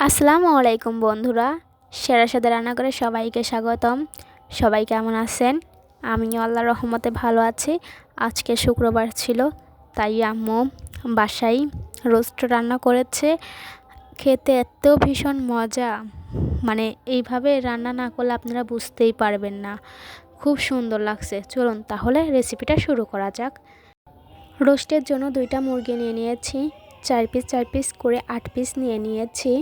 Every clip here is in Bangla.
আসসালামু আলাইকুম বন্ধুরা। সেরা সাথে রান্না করে সবাইকে স্বাগতম। সবাই কেমন আছেন? আমিও আল্লাহর রহমতে ভালো আছি। আজকে শুক্রবার ছিল, তাই আম্মু বাসায় রোস্ট রান্না করেছে। খেতে এত ভীষণ মজা। মানে এইভাবে রান্না না করলে আপনারা বুঝতেই পারবেন না। খুব সুন্দর লাগছে। চলুন তাহলে রেসিপিটা শুরু করা যাক। রোস্টের জন্য দুইটা মুরগি নিয়ে নিয়েছি। চার পিস চার পিস করে আট পিস নিয়ে নিয়েছি।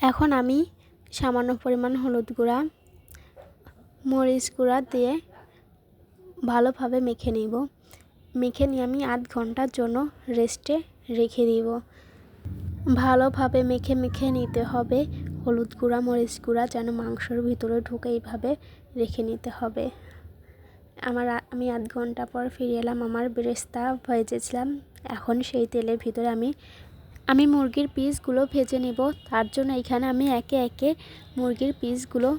এখন আমি সামান্য পরিমাণ হলুদ গুঁড়া, মরিচ গুঁড়া দিয়ে ভালোভাবে মেখে নিব। মেখে নিয়ে আমি আধ ঘণ্টার জন্য রেস্টে রেখে দিব। ভালোভাবে মেখে মেখে নিতে হবে। হলুদ গুঁড়া, মরিচ গুঁড়া যেন মাংসর ভিতরে ঢুকে এইভাবে রেখে নিতে হবে। আমার আমি আধ ঘণ্টা পর ফিরে এলাম। আমার বেরেস্তা ভেজেছিলাম। এখন সেই তেলের ভিতরে আমি আমি মুরগির পিসগুলো ভেজে নেব। তার জন্য এখানে আমি একে একে মুরগির পিসগুলো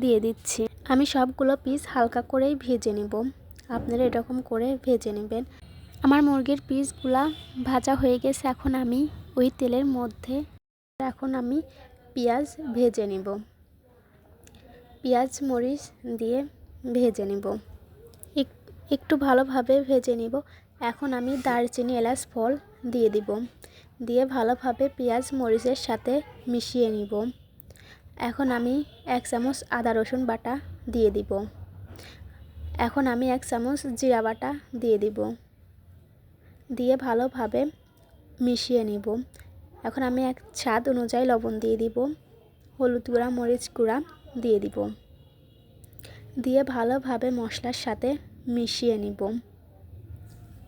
দিয়ে দিচ্ছি। আমি সবগুলো পিস হালকা করেই ভেজে নেব। আপনারা এরকম করে ভেজে নেবেন। আমার মুরগির পিসগুলা ভাজা হয়ে গেছে। এখন আমি ওই তেলের মধ্যে এখন আমি পেঁয়াজ ভেজে নেব। পেঁয়াজ, মরিচ দিয়ে ভেজে নেব। একটু ভালোভাবে ভেজে নিব। এখন আমি দারচিনি এলাচ ফল দিয়ে দিব। দিয়ে ভালোভাবে পেঁয়াজ, মরিচের সাথে মিশিয়ে নিব। এখন আমি এক চামচ আদা, রসুন বাটা দিয়ে দিব। এখন আমি এক চামচ জিরা বাটা দিয়ে দিব। দিয়ে ভালোভাবে মিশিয়ে নিব। এখন আমি এক স্বাদ অনুযায়ী লবণ দিয়ে দিব। হলুদ গুঁড়া, মরিচ গুঁড়া দিয়ে দিব। দিয়ে ভালোভাবে মশলার সাথে মিশিয়ে নিব।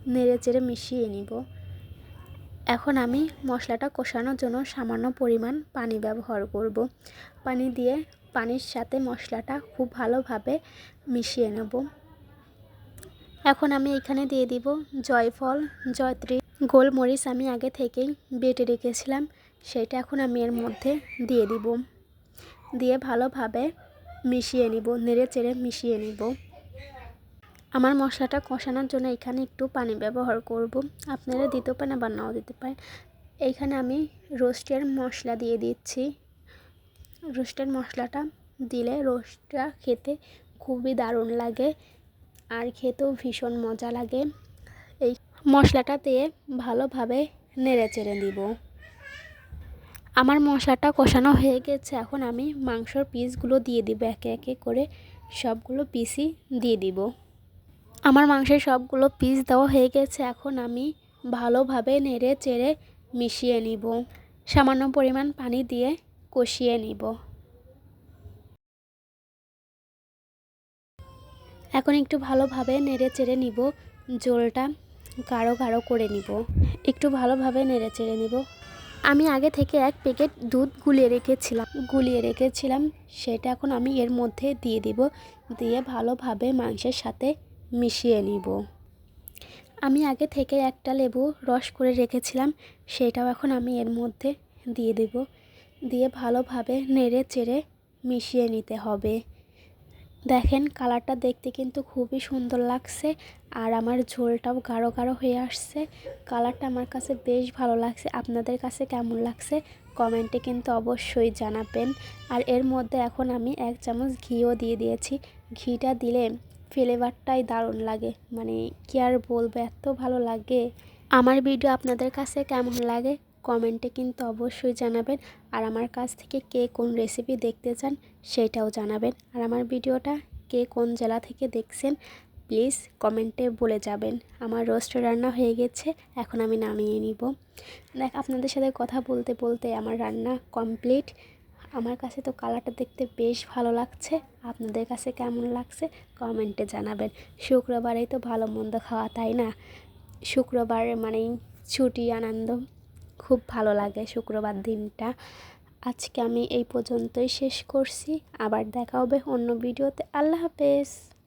নেড়ে চেড়ে মিশিয়ে নিব। এখন আমি মশলাটা কষানোর জন্য সামান্য পরিমাণ পানি ব্যবহার করব। পানি দিয়ে পানির সাথে মশলাটা খুব ভালোভাবে মিশিয়ে নেব। এখন আমি এখানে দিয়ে দিব জয়ফল, জয়ত্রী। গোলমরিচ আমি আগে থেকেই বেটে রেখেছিলাম, সেটা এখন আমি এর মধ্যে দিয়ে দিব। দিয়ে ভালোভাবে মিশিয়ে নিব, নেড়ে চেড়ে মিশিয়ে নিব। আমার মশলাটা কষানোর জন্য এখানে একটু পানি ব্যবহার করব। আপনারা দিতেও পারেন, আবার নাও দিতে পারেন। এইখানে আমি রোস্টের মশলা দিয়ে দিচ্ছি। রোস্টের মশলাটা দিলে রোস্টটা খেতে খুবই দারুণ লাগে আর খেতেও ভীষণ মজা লাগে। এই মশলাটা দিয়ে ভালোভাবে নেড়ে চেড়ে দিব। আমার মশলাটা কষানো হয়ে গেছে, এখন আমি মাংসর পিসগুলো দিয়ে দিব, একে একে করে সবগুলো পিসই দিয়ে দিব। আমার মাংসের সবগুলো পিস দেওয়া হয়ে গেছে। এখন আমি ভালোভাবে নেড়ে চেড়ে মিশিয়ে নিব। সামান্য পরিমাণ পানি দিয়ে কষিয়ে নিব। এখন একটু ভালোভাবে নেড়ে চেড়ে নিব। জলটা গাঢ় গাঢ় করে নিব। একটু ভালোভাবে নেড়ে চেড়ে নিব। আমি আগে থেকে এক প্যাকেট দুধ গুলিয়ে রেখেছিলাম। গুলিয়ে রেখেছিলাম, সেটা এখন আমি এর মধ্যে দিয়ে দিব। দিয়ে ভালোভাবে মাংসের সাথে মিশিয়ে নিব। আমি আগে থেকে একটা লেবু রস করে রেখেছিলাম, সেটাও এখন আমি এর মধ্যে দিয়ে দেব। দিয়ে ভালোভাবে নেড়ে চেড়ে মিশিয়ে নিতে হবে। দেখেন, কালারটা দেখতে কিন্তু খুবই সুন্দর লাগছে আর আমার ঝোলটাও গাঢ় গাঢ় হয়ে আসছে। কালারটা আমার কাছে বেশ ভালো লাগছে। আপনাদের কাছে কেমন লাগছে? কমেন্টে কিন্তু অবশ্যই জানাবেন। আর এর মধ্যে এখন আমি এক চামচ ঘিও দিয়ে দিয়েছি। ঘিটা দিলে ফ্লেভারটাই দারুণ লাগে। মানে কি আর বলব, এত ভালো লাগে। আমার ভিডিও আপনাদের কাছে কেমন লাগে? কমেন্টে কিন্তু অবশ্যই জানাবেন। আর আমার কাছ থেকে কে কোন রেসিপি দেখতে চান, সেটাও জানাবেন। আর আমার ভিডিওটা কে কোন জেলা থেকে দেখছেন প্লিজ কমেন্টে বলে যাবেন। আমার রোস্ট রান্না হয়ে গেছে, এখন আমি নামিয়ে নিব। দেখ, আপনাদের সাথে কথা বলতে বলতে আমার রান্না কমপ্লিট আমার কাছে তো কালারটা দেখতে বেশ ভালো লাগছে। আপনাদের কাছে কেমন লাগছে? কমেন্টে জানাবেন। শুক্রবারেই তো ভালো মন্দ খাওয়া, তাই না? শুক্রবার মানেই ছুটি, আনন্দ। খুব ভালো লাগে শুক্রবার দিনটা। আজকে আমি এই পর্যন্তই শেষ করছি। আবার দেখা হবে অন্য ভিডিওতে। আল্লাহ হাফেজ।